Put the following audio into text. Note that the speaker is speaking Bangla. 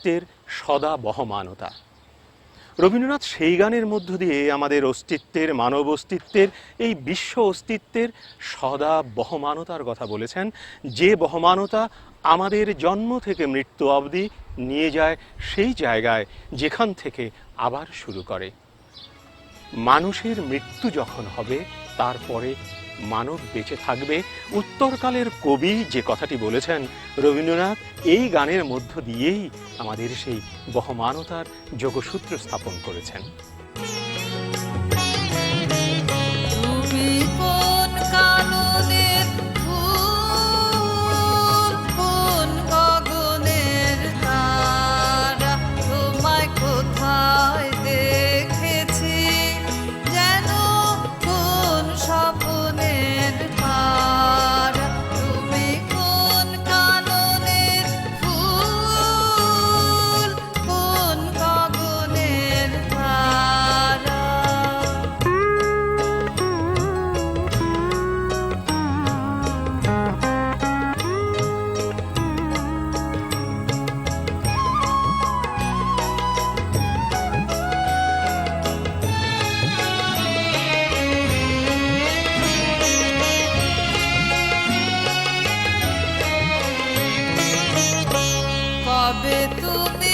অস্তিত্বের সদা বহমানতা। রবীন্দ্রনাথ সেই গানের মধ্য দিয়ে আমাদের অস্তিত্বের, মানব অস্তিত্বের, এই বিশ্ব অস্তিত্বের সদা বহমানতার কথা বলেছেন। যে বহমানতা আমাদের জন্ম থেকে মৃত্যু অবধি নিয়ে যায়, সেই জায়গায় যেখান থেকে আবার শুরু করে। মানুষের মৃত্যু যখন হবে, তারপরে মানব বেঁচে থাকবে। উত্তরকালের কবি যে কথাটি বলেছেন, রবীন্দ্রনাথ, এই গানের মধ্য দিয়েই আমাদের সেই বহমানতার যোগসূত্র স্থাপন করেছেন। তুমি